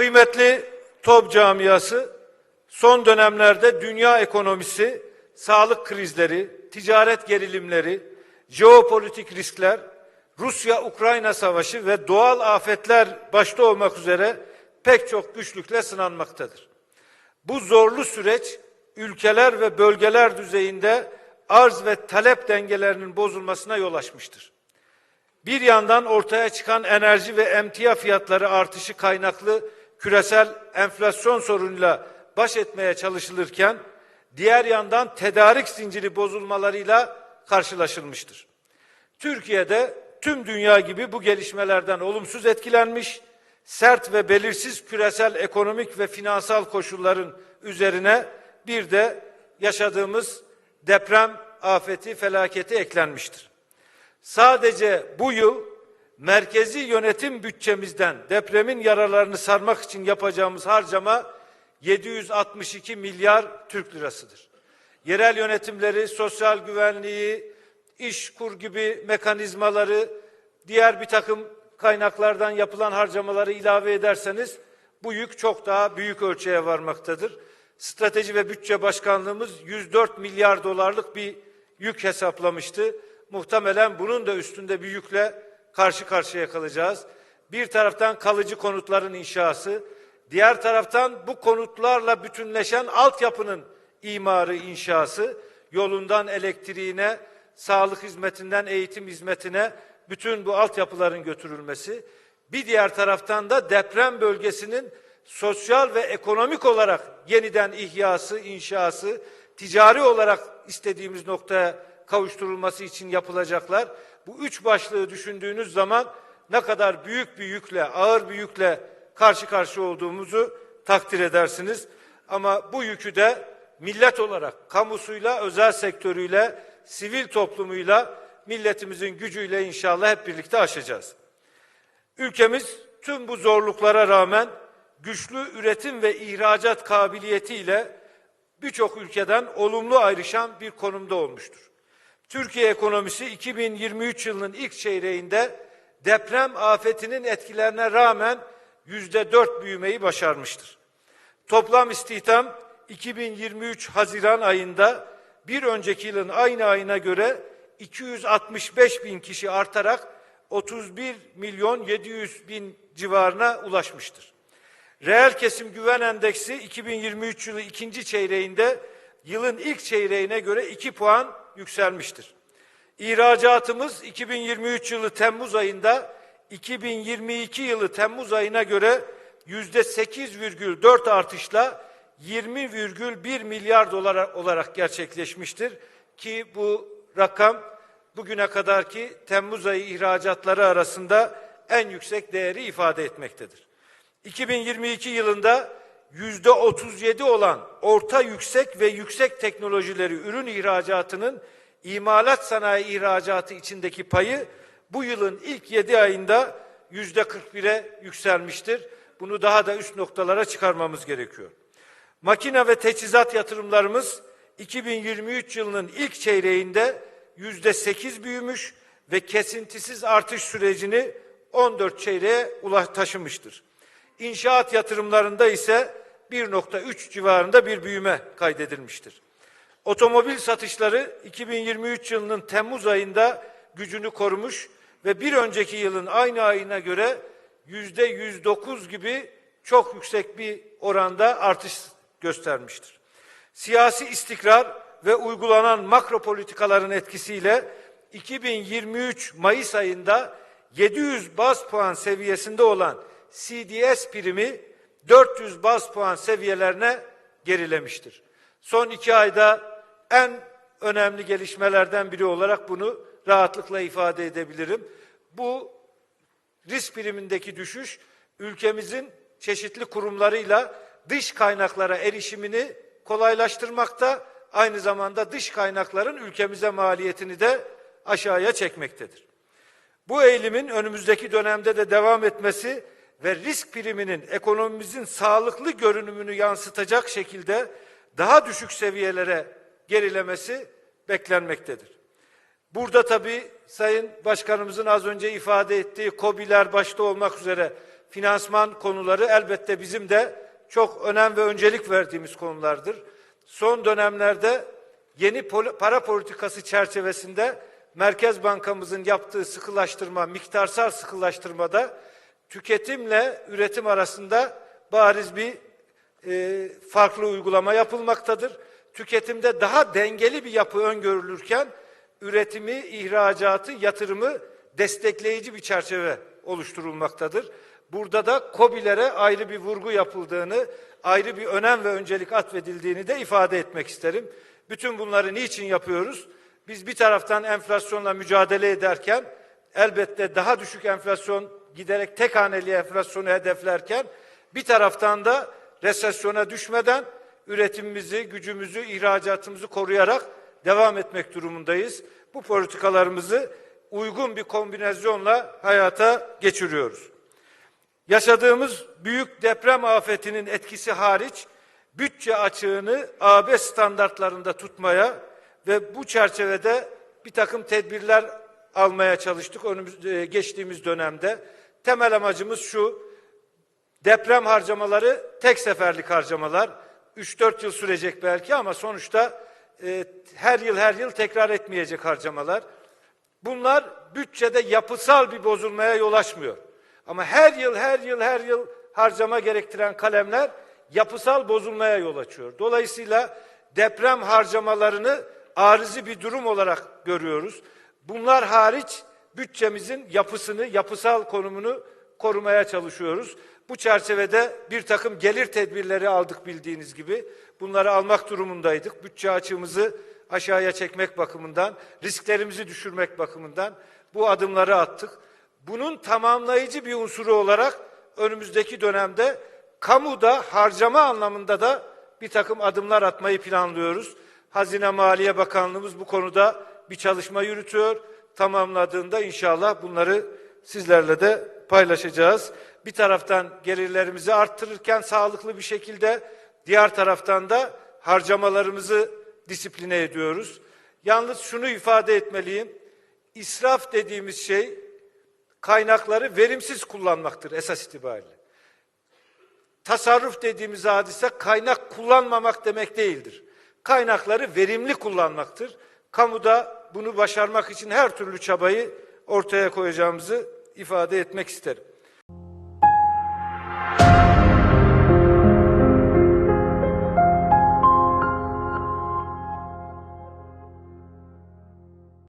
Kıymetli TOB camiası, son dönemlerde dünya ekonomisi, sağlık krizleri, ticaret gerilimleri, jeopolitik riskler, Rusya-Ukrayna savaşı ve doğal afetler başta olmak üzere pek çok güçlükle sınanmaktadır. Bu zorlu süreç ülkeler ve bölgeler düzeyinde arz ve talep dengelerinin bozulmasına yol açmıştır. Bir yandan ortaya çıkan enerji ve emtia fiyatları artışı kaynaklı küresel enflasyon sorunuyla baş etmeye çalışılırken diğer yandan tedarik zinciri bozulmalarıyla karşılaşılmıştır. Türkiye'de tüm dünya gibi bu gelişmelerden olumsuz etkilenmiş, sert ve belirsiz küresel ekonomik ve finansal koşulların üzerine bir de yaşadığımız deprem afeti, felaketi eklenmiştir. Sadece bu yıl merkezi yönetim bütçemizden depremin yaralarını sarmak için yapacağımız harcama 762 milyar Türk lirasıdır. Yerel yönetimleri, sosyal güvenliği, iş kur gibi mekanizmaları, diğer bir takım kaynaklardan yapılan harcamaları ilave ederseniz bu yük çok daha büyük ölçüye varmaktadır. Strateji ve Bütçe Başkanlığımız 104 milyar dolarlık bir yük hesaplamıştı. Muhtemelen bunun da üstünde bir yükle karşı karşıya kalacağız. Bir taraftan kalıcı konutların inşası, diğer taraftan bu konutlarla bütünleşen altyapının imarı, inşası, yolundan elektriğine, sağlık hizmetinden eğitim hizmetine bütün bu altyapıların götürülmesi, bir diğer taraftan da deprem bölgesinin sosyal ve ekonomik olarak yeniden ihyası, inşası, ticari olarak istediğimiz noktaya kavuşturulması için yapılacaklar. Bu üç başlığı düşündüğünüz zaman ne kadar büyük bir yükle, ağır bir yükle karşı karşı olduğumuzu takdir edersiniz. Ama bu yükü de millet olarak kamusuyla, özel sektörüyle, sivil toplumuyla, milletimizin gücüyle inşallah hep birlikte aşacağız. Ülkemiz tüm bu zorluklara rağmen güçlü üretim ve ihracat kabiliyetiyle birçok ülkeden olumlu ayrışan bir konumda olmuştur. Türkiye ekonomisi 2023 yılının ilk çeyreğinde deprem afetinin etkilerine rağmen yüzde dört büyümeyi başarmıştır. Toplam istihdam 2023 Haziran ayında bir önceki yılın aynı ayına göre 265 bin kişi artarak 31 milyon 700 bin civarına ulaşmıştır. Reel kesim güven endeksi 2023 yılı ikinci çeyreğinde yılın ilk çeyreğine göre 2 puan yükselmiştir. İhracatımız 2023 yılı Temmuz ayında 2022 yılı Temmuz ayına göre yüzde 8,4 artışla 20,1 milyar dolar olarak gerçekleşmiştir ki bu rakam bugüne kadarki Temmuz ayı ihracatları arasında en yüksek değeri ifade etmektedir. 2022 yılında yüzde 37 olan orta yüksek ve yüksek teknolojileri ürün ihracatının imalat sanayi ihracatı içindeki payı bu yılın ilk 7 ayında yüzde 41'e yükselmiştir. Bunu daha da üst noktalara çıkarmamız gerekiyor. Makine ve teçhizat yatırımlarımız 2023 yılının ilk çeyreğinde yüzde 8 büyümüş ve kesintisiz artış sürecini 14 çeyreğe ulaş taşımıştır. İnşaat yatırımlarında ise 1.3 civarında bir büyüme kaydedilmiştir. Otomobil satışları 2023 yılının Temmuz ayında gücünü korumuş ve bir önceki yılın aynı ayına göre yüzde 109 gibi çok yüksek bir oranda artış göstermiştir. Siyasi istikrar ve uygulanan makro politikaların etkisiyle 2023 Mayıs ayında 700 baz puan seviyesinde olan CDS primi 400 baz puan seviyelerine gerilemiştir. Son iki ayda en önemli gelişmelerden biri olarak bunu rahatlıkla ifade edebilirim. Bu risk primindeki düşüş ülkemizin çeşitli kurumlarıyla dış kaynaklara erişimini kolaylaştırmakta, aynı zamanda dış kaynakların ülkemize maliyetini de aşağıya çekmektedir. Bu eğilimin önümüzdeki dönemde de devam etmesi ve risk priminin ekonomimizin sağlıklı görünümünü yansıtacak şekilde daha düşük seviyelere gerilemesi beklenmektedir. Burada tabii Sayın Başkanımızın az önce ifade ettiği KOBİ'ler başta olmak üzere finansman konuları elbette bizim de çok önem ve öncelik verdiğimiz konulardır. Son dönemlerde yeni para politikası çerçevesinde Merkez Bankamızın yaptığı sıkılaştırma, miktarsal sıkılaştırmada tüketimle üretim arasında bariz bir e, farklı uygulama yapılmaktadır. Tüketimde daha dengeli bir yapı öngörülürken üretimi, ihracatı, yatırımı destekleyici bir çerçeve oluşturulmaktadır. Burada da KOBİ'lere ayrı bir vurgu yapıldığını, ayrı bir önem ve öncelik atfedildiğini de ifade etmek isterim. Bütün bunları niçin yapıyoruz? Biz bir taraftan enflasyonla mücadele ederken elbette daha düşük enflasyon giderek tek haneli enflasyonu hedeflerken bir taraftan da resesyona düşmeden üretimimizi, gücümüzü, ihracatımızı koruyarak devam etmek durumundayız. Bu politikalarımızı uygun bir kombinasyonla hayata geçiriyoruz. Yaşadığımız büyük deprem afetinin etkisi hariç bütçe açığını AB standartlarında tutmaya ve bu çerçevede bir takım tedbirler almaya çalıştık önümüz, e, geçtiğimiz dönemde. Temel amacımız şu, deprem harcamaları tek seferlik harcamalar. 3-4 yıl sürecek belki ama sonuçta e, her yıl her yıl tekrar etmeyecek harcamalar. Bunlar bütçede yapısal bir bozulmaya yol açmıyor. Ama her yıl her yıl her yıl harcama gerektiren kalemler yapısal bozulmaya yol açıyor. Dolayısıyla deprem harcamalarını arizi bir durum olarak görüyoruz. Bunlar hariç bütçemizin yapısını, yapısal konumunu korumaya çalışıyoruz. Bu çerçevede bir takım gelir tedbirleri aldık bildiğiniz gibi. Bunları almak durumundaydık. Bütçe açığımızı aşağıya çekmek bakımından, risklerimizi düşürmek bakımından bu adımları attık. Bunun tamamlayıcı bir unsuru olarak önümüzdeki dönemde kamuda harcama anlamında da bir takım adımlar atmayı planlıyoruz. Hazine Maliye Bakanlığımız bu konuda bir çalışma yürütüyor. Tamamladığında inşallah bunları sizlerle de paylaşacağız. Bir taraftan gelirlerimizi arttırırken sağlıklı bir şekilde diğer taraftan da harcamalarımızı disipline ediyoruz. Yalnız şunu ifade etmeliyim. İsraf dediğimiz şey kaynakları verimsiz kullanmaktır esas itibariyle. Tasarruf dediğimiz hadise kaynak kullanmamak demek değildir. Kaynakları verimli kullanmaktır. Kamuda bunu başarmak için her türlü çabayı ortaya koyacağımızı ifade etmek isterim.